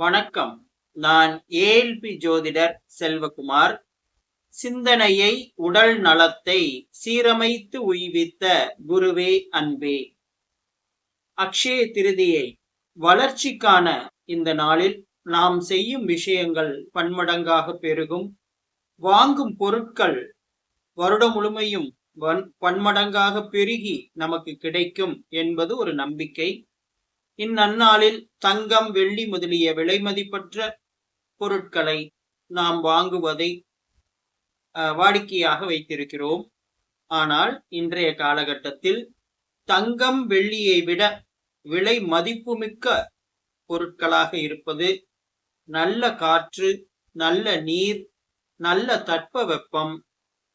வணக்கம். நான் ஏஎல்பி ஜோதிடர் செல்வகுமார். சிந்தனையை உடல் நலத்தை சீரமைத்து உய்வித்த குருவே அன்பே. அக்ஷய திருதியை வளர்ச்சிக்கான இந்த நாளில் நாம் செய்யும் விஷயங்கள் பன்மடங்காக பெருகும். வாங்கும் பொருட்கள் வருடம் முழுமையும் பன்மடங்காக பெருகி நமக்கு கிடைக்கும் என்பது ஒரு நம்பிக்கை. இந்நன்னாளில் தங்கம் வெள்ளி முதலிய விலைமதிப்பற்ற பொருட்களை நாம் வாங்குவதை வாடிக்கையாக வைத்திருக்கிறோம். ஆனால் இன்றைய காலகட்டத்தில் தங்கம் வெள்ளியை விட விலை மதிப்புமிக்க பொருட்களாக இருப்பது நல்ல காற்று நல்ல நீர் நல்ல தட்பவெப்பம்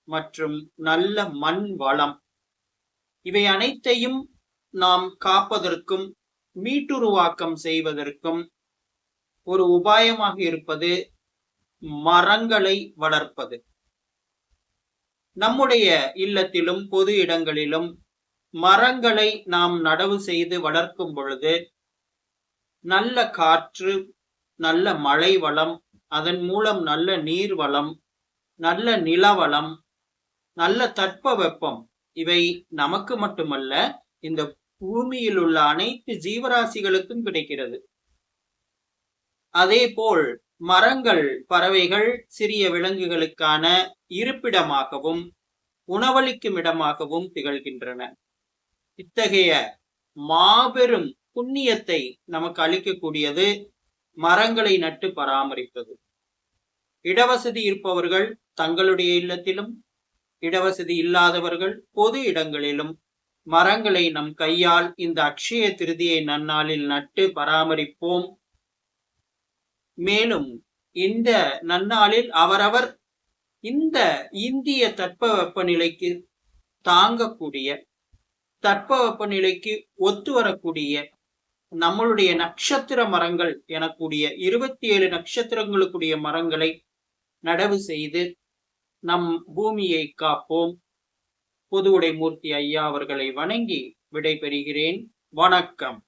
மற்றும் நல்ல மண் வளம். இவை அனைத்தையும் நாம் காப்பதற்கும் மீட்டுருவாக்கம் செய்வதற்கும் ஒரு உபாயமாக இருப்பது மரங்களை வளர்ப்பது. நம்முடைய இல்லத்திலும் பொது இடங்களிலும் மரங்களை நாம் நடவு செய்து வளர்க்கும் பொழுது நல்ல காற்று நல்ல மழை வளம் அதன் மூலம் நல்ல நீர் வளம் நல்ல நிலவளம் நல்ல தட்ப வெப்பம் இவை நமக்கு மட்டுமல்ல இந்த பூமியில் உள்ள அனைத்து ஜீவராசிகளுக்கும் கிடைக்கிறது. அதே போல் மரங்கள் பறவைகள் சிறிய விலங்குகளுக்கான இருப்பிடமாகவும் உணவளிக்கும் இடமாகவும் திகழ்கின்றன. இத்தகைய மாபெரும் புண்ணியத்தை நமக்கு அளிக்கக்கூடியது மரங்களை நட்டு பராமரிப்பது. இடவசதி இருப்பவர்கள் தங்களுடைய இல்லத்திலும் இடவசதி இல்லாதவர்கள் பொது இடங்களிலும் மரங்களை நம் கையால் இந்த அக்ஷய திருதியை நன்னாளில் நட்டு பராமரிப்போம். மேலும் இந்த நன்னாளில் அவரவர் இந்த இந்திய தட்பவெப்ப நிலைக்கு தாங்கக்கூடிய தட்பவெப்ப நிலைக்கு ஒத்து வரக்கூடிய நம்மளுடைய நட்சத்திர மரங்கள் எனக்கூடிய இருபத்தி ஏழு நட்சத்திரங்களுக்குரிய மரங்களை நடவு செய்து நம் பூமியை காப்போம். புது மூர்த்தி ஐயா அவர்களை வணங்கி விடைபெறுகிறேன். வணக்கம்.